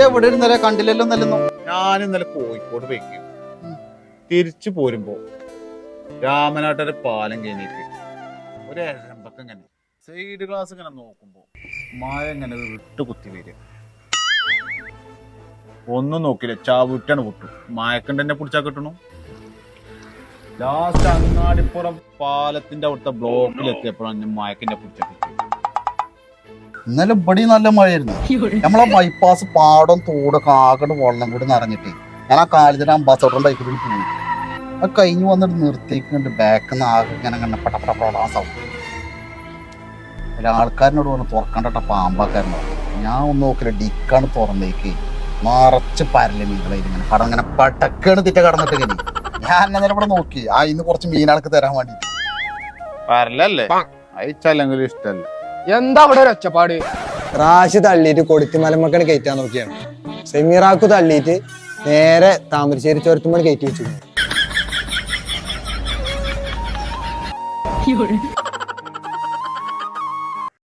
എവിടെ ഇരുന്നല്ലേ കണ്ടില്ലല്ലോ നല്ലെന്നോ ഞാൻ ഇന്നലെ കോഴിക്കോട് പോയി തിരിച്ചു പോരുമ്പോ രാമനാട്ടൊരു പാലം കഴിഞ്ഞിട്ട് ഒരു ഇങ്ങനെ സൈഡ് ഗ്ലാസ് ഇങ്ങനെ നോക്കുമ്പോ മഴ ഇങ്ങനെ വിട്ട് കുത്തി വരിക. ഒന്നും നോക്കില്ല ചാവിട്ടാണ് പൊട്ടു. മായക്കണ്ട് എന്നെ പിടിച്ചാ കിട്ടണു. ലാസ്റ്റ് അങ്ങാടിപ്പുറം പാലത്തിന്റെ അവിടുത്തെ ബ്ലോക്കിൽ എത്തിയപ്പോഴാണ് മായക്കിന്റെ പിടിച്ചാ കിട്ടി ഇന്നലെ ഇവിടെ നല്ല മഴയായിരുന്നു. നമ്മളെ ബൈപ്പാസ് പാടം തോട് കാക്കട് വെള്ളം കൂടി നിറഞ്ഞിട്ട്. ഞാൻ ആ കാലത്തിന് അംബാസഡറിന്റെ ബൈക്കിൽ പോയി. അത് കഴിഞ്ഞ് വന്നിട്ട് നിർത്തിക്കുന്നുണ്ട് ബാക്കിൽ നിന്ന് ആകെ ഇങ്ങനെ കണ്ട പട പട പട സൗണ്ട് അതിൽ ആൾക്കാരനോട് പറഞ്ഞു തുറക്കണ്ടട്ട പാമ്പാക്കാരനോ ഞാൻ ഒന്ന് നോക്കില്ല. ഡിക്കാണ് തുറന്നേക്ക്. മറച്ച് പരൽ മീനുകളായി ഇങ്ങനെ. കടം ഇങ്ങനെ പടക്കാണ് തിറ്റ കടന്നിട്ട് ഇങ്ങനെ ഞാൻ അന്നേരം ഇവിടെ നോക്കി. ആ ഇന്ന് കുറച്ച് മീനാൾക്ക് തരാൻ വേണ്ടി പരലല്ലേ? അയച്ചല്ലെങ്കിലും ഇഷ്ടല്ല? എന്താ അവിടെ ഒരു ഒച്ചപ്പാട്? റാഷ് തള്ളിയിട്ട് കൊടുത്തി മലമക്കണ് കയറ്റാൻ നോക്കിയാണ്. സെമീറാക്കു തള്ളിയിട്ട് നേരെ താമരശ്ശേരി ചുരത്തുമ്പോൾ കയറ്റി വെച്ചു